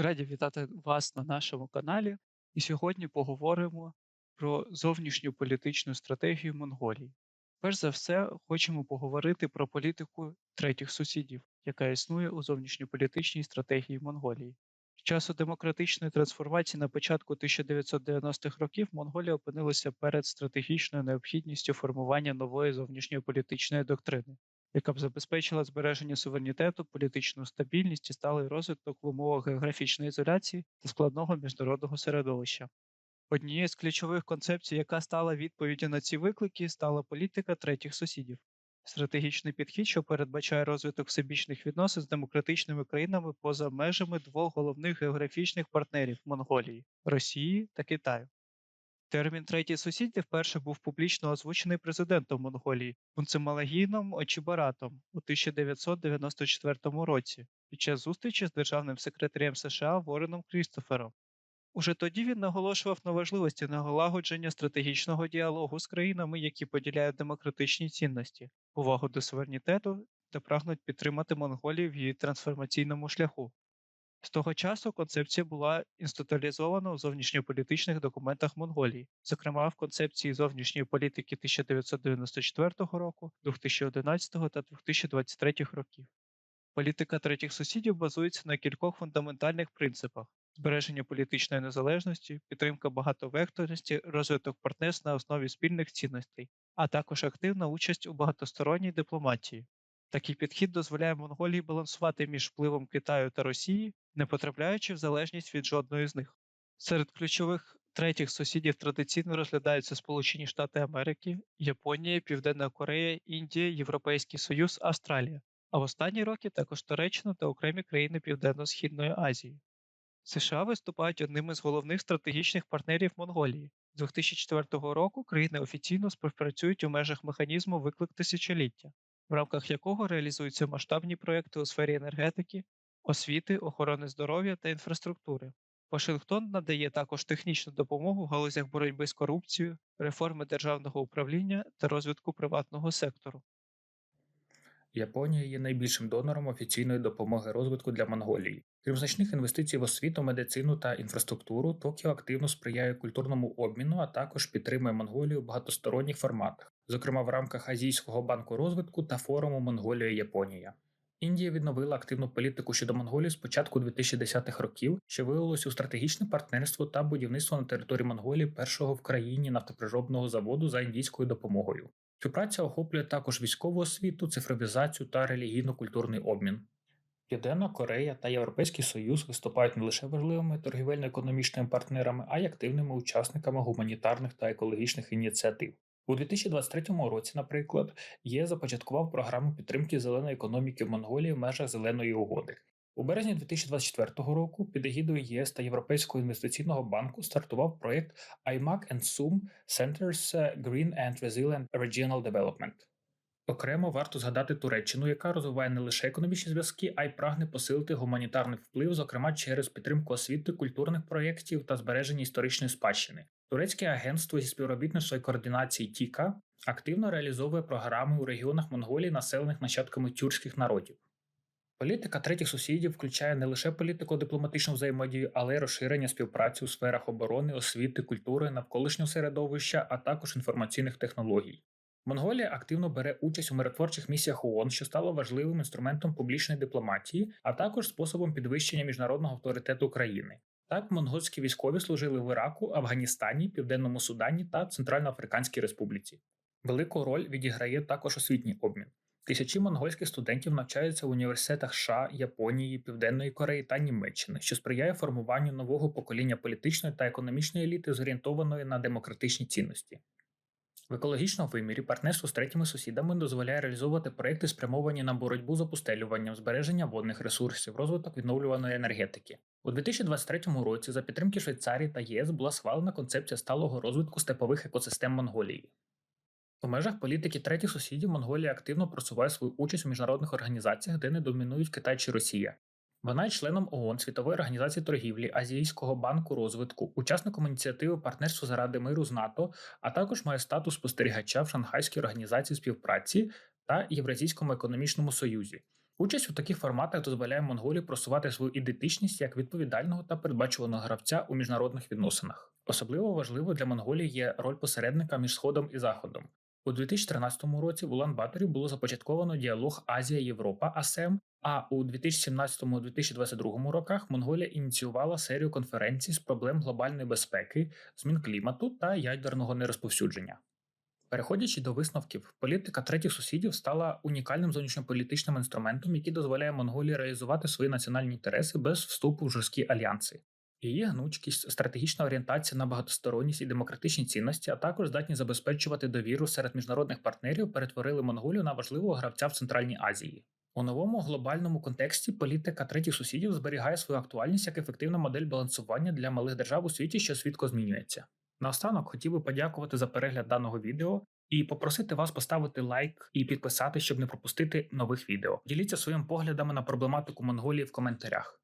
Раді вітати вас на нашому каналі. І сьогодні поговоримо про зовнішню політичну стратегію Монголії. Перш за все, хочемо поговорити про політику третіх сусідів, яка існує у зовнішньополітичній стратегії Монголії. З часу демократичної трансформації на початку 1990-х років Монголія опинилася перед стратегічною необхідністю формування нової зовнішньополітичної доктрини, яка б забезпечила збереження суверенітету, політичну стабільність і сталий розвиток в умовах географічної ізоляції та складного міжнародного середовища. Однією з ключових концепцій, яка стала відповіддю на ці виклики, стала політика третіх сусідів. Стратегічний підхід, що передбачає розвиток всебічних відносин з демократичними країнами поза межами двох головних географічних партнерів Монголії Росії та Китаю. Термін третій сусідів вперше був публічно озвучений президентом Монголії Мунцемалагіном Очібаратом у 1994 році під час зустрічі з державним секретарем США Вореном Крістофером. Уже тоді він наголошував на важливості налагодження стратегічного діалогу з країнами, які поділяють демократичні цінності, повагу до суверенітету та прагнуть підтримати Монголію в її трансформаційному шляху. З того часу концепція була інституалізована у зовнішньополітичних документах Монголії, зокрема в концепції зовнішньої політики 1994 року, 2011 та 2023 років. Політика третіх сусідів базується на кількох фундаментальних принципах: збереження політичної незалежності, підтримка багатовекторності, розвиток партнерств на основі спільних цінностей, а також активна участь у багатосторонній дипломатії. Такий підхід дозволяє Монголії балансувати між впливом Китаю та Росії, не потрапляючи в залежність від жодної з них. Серед ключових третіх сусідів традиційно розглядаються Сполучені Штати Америки, Японія, Південна Корея, Індія, Європейський Союз, Австралія, а в останні роки також Туреччина та окремі країни Південно-Східної Азії. США виступають одним із головних стратегічних партнерів Монголії. З 2004 року країни офіційно співпрацюють у межах механізму виклик тисячоліття, в рамках якого реалізуються масштабні проекти у сфері енергетики, освіти, охорони здоров'я та інфраструктури. Вашингтон надає також технічну допомогу в галузях боротьби з корупцією, реформи державного управління та розвитку приватного сектору. Японія є найбільшим донором офіційної допомоги розвитку для Монголії. Крім значних інвестицій в освіту, медицину та інфраструктуру, Токіо активно сприяє культурному обміну, а також підтримує Монголію в багатосторонніх форматах, зокрема в рамках Азійського банку розвитку та форуму Монголія-Японія. Індія відновила активну політику щодо Монголії з початку 2010-х років, що виявилось у стратегічне партнерство та будівництво на території Монголії першого в країні нафтоприробного заводу за індійською допомогою. Співпраця охоплює також військову освіту, цифровізацію та релігійно-культурний обмін. Південна Корея та Європейський Союз виступають не лише важливими торгівельно-економічними партнерами, а й активними учасниками гуманітарних та екологічних ініціатив. У 2023 році, наприклад, ЄС започаткував програму підтримки зеленої економіки в Монголії в межах зеленої угоди. У березні 2024 року під егідою ЄС та Європейського інвестиційного банку стартував проєкт IMAC and SUM Centers Green and Resilient Regional Development. Окремо варто згадати Туреччину, яка розвиває не лише економічні зв'язки, а й прагне посилити гуманітарний вплив, зокрема через підтримку освіти, культурних проєктів та збереження історичної спадщини. Турецьке агентство зі співробітництва і координації ТІКА активно реалізовує програми у регіонах Монголії, населених нащадками тюркських народів. Політика третіх сусідів включає не лише політику дипломатичну взаємодію, але й розширення співпраці у сферах оборони, освіти, культури, навколишнього середовища, а також інформаційних технологій. Монголія активно бере участь у миротворчих місіях ООН, що стало важливим інструментом публічної дипломатії, а також способом підвищення міжнародного авторитету країни. Так, монгольські військові служили в Іраку, Афганістані, Південному Судані та Центральноафриканській Республіці. Велику роль відіграє також освітній обмін. Тисячі монгольських студентів навчаються в університетах США, Японії, Південної Кореї та Німеччини, що сприяє формуванню нового покоління політичної та економічної еліти, зорієнтованої на демократичні цінності. В екологічному вимірі партнерство з третіми сусідами дозволяє реалізовувати проекти, спрямовані на боротьбу з опустелюванням, збереження водних ресурсів, розвиток відновлюваної енергетики. У 2023 році за підтримки Швейцарії та ЄС була схвалена концепція сталого розвитку степових екосистем Монголії. У межах політики третіх сусідів Монголія активно просуває свою участь у міжнародних організаціях, де не домінують Китай чи Росія. Вона є членом ООН, Світової організації торгівлі, Азійського банку розвитку, учасником ініціативи партнерства заради миру з НАТО, а також має статус спостерігача в Шанхайській організації співпраці та Євразійському економічному союзі. Участь у таких форматах дозволяє Монголії просувати свою ідентичність як відповідального та передбачуваного гравця у міжнародних відносинах. Особливо важливо для Монголії є роль посередника між Сходом і Заходом. У 2013 році в Улан-Баторі було започатковано діалог Азія-Європа АСЕМ, а у 2017-2022 роках Монголія ініціювала серію конференцій з проблем глобальної безпеки, змін клімату та ядерного нерозповсюдження. Переходячи до висновків, політика третіх сусідів стала унікальним зовнішньополітичним інструментом, який дозволяє Монголії реалізувати свої національні інтереси без вступу в жорсткі альянси. Її гнучкість, стратегічна орієнтація на багатосторонність і демократичні цінності, а також здатність забезпечувати довіру серед міжнародних партнерів, перетворили Монголію на важливого гравця в Центральній Азії. У новому глобальному контексті політика третіх сусідів зберігає свою актуальність як ефективна модель балансування для малих держав у світі, що швидко змінюється. Наостанок хотів би подякувати за перегляд даного відео і попросити вас поставити лайк і підписати, щоб не пропустити нових відео. Діліться своїми поглядами на проблематику Монголії в коментарях.